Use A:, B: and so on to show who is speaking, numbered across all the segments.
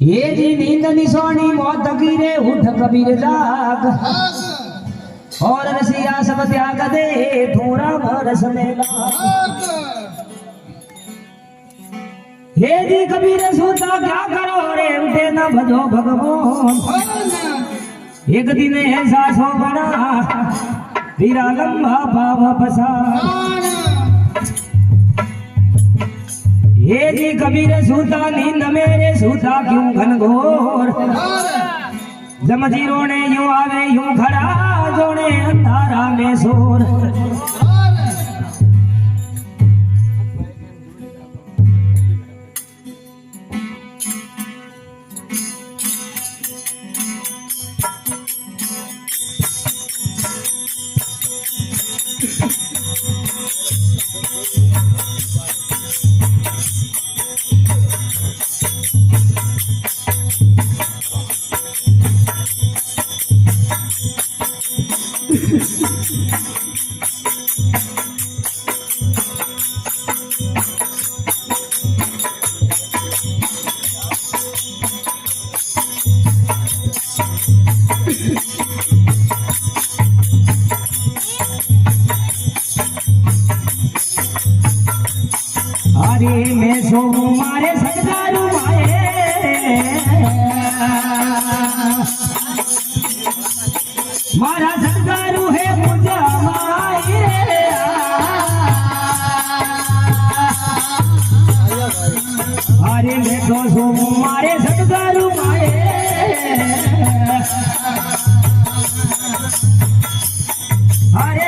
A: ये जी नींद निसोनी मौत गिरे उठ कबीर जाग और रसिया सब त्याग दे थोड़ा बरस मेला हे जी कबीर सोचा क्या करो रे उठे न भजो भगवान एक दिन ऐसा सो बड़ा तेरा लंबा पाव फसा हे जी कबीर सूता नींद मेरे सूता क्यों घनघोर जमजी रोने यूं आवे यूं खड़ा ગણે તારા મે સોર Thank you. ハハハハ! મારા તો સો મારે સજદારું માએ અરે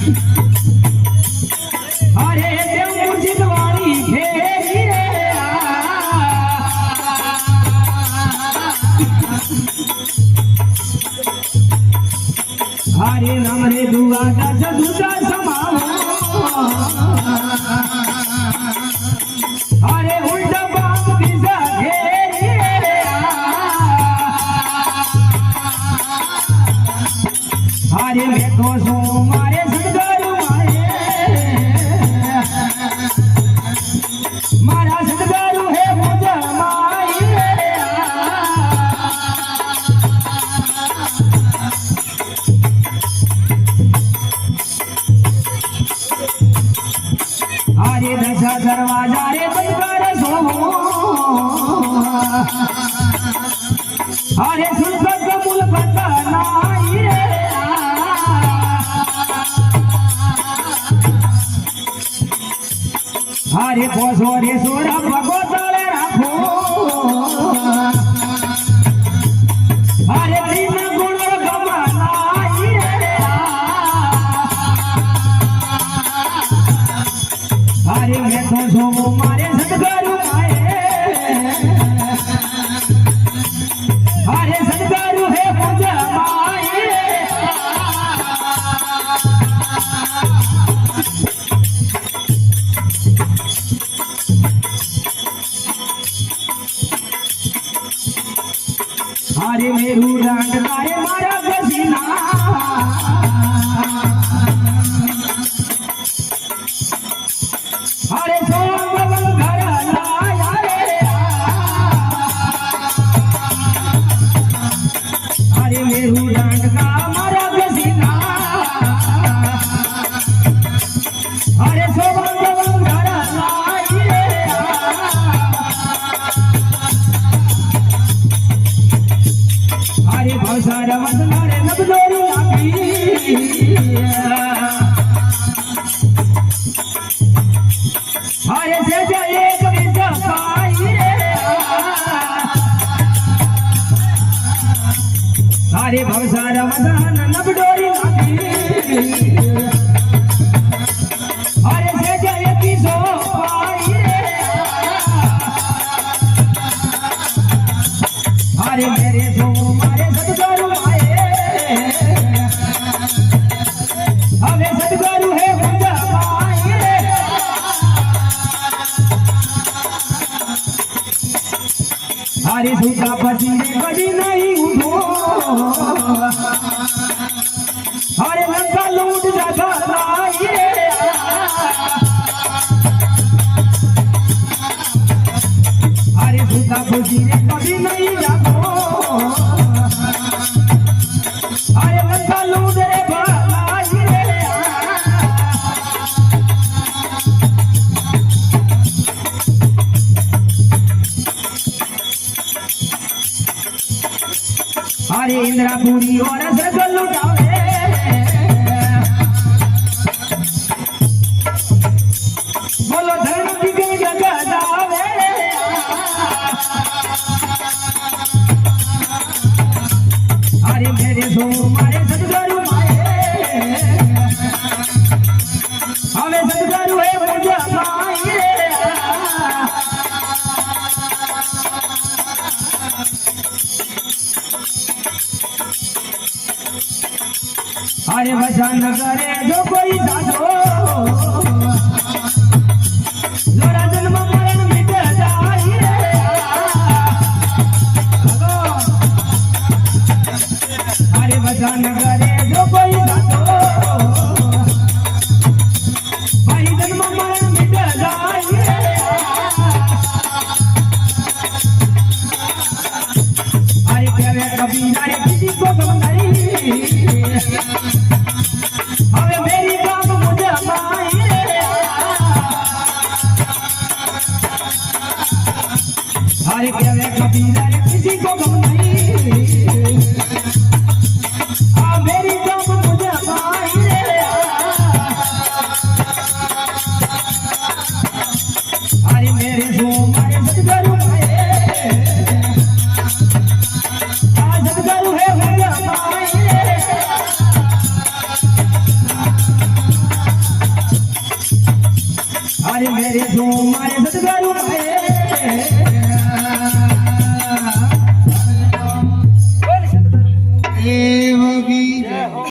A: હરે રામ રે દુઆ દસ દુજા સમાવો. આરે દશા દરવાજા રે બંધ કર સોવો અરે સુલભ મૂલ પતા નાઈ રે અરે પોસો રે સોરા ભગો તળે અરે મેં તો સોમો મારે સદગુરુ માએ અરે સદગુરુ હે પૂજા માએ અરે મેરું દાંડ તારે વસનારે નબદોરી લાગી હારે છે જે એક વિજા પાઈ રે. હારે ભવસાર વસન નબદોરી લાગી હારે જે એક વિજો પાઈ રે. હારે મેરે જો હારે સુતા પછી રે કદી નહીં ઉઠો અરે લંકા લૂટ જાતા લાઈ રે હારે સુતા પછી કદી નહીં જાતો હારે ઇન્દ્રાપુરી ઓર સગલ લૂટાવે બોલો ધર્મ કી જગદાવે હારે મેરે સો મારે સદગુરુ માએ અરે વસન કરે જો કોઈ સાધો લોરા જન્મ મરણ મિટ જાય નહીં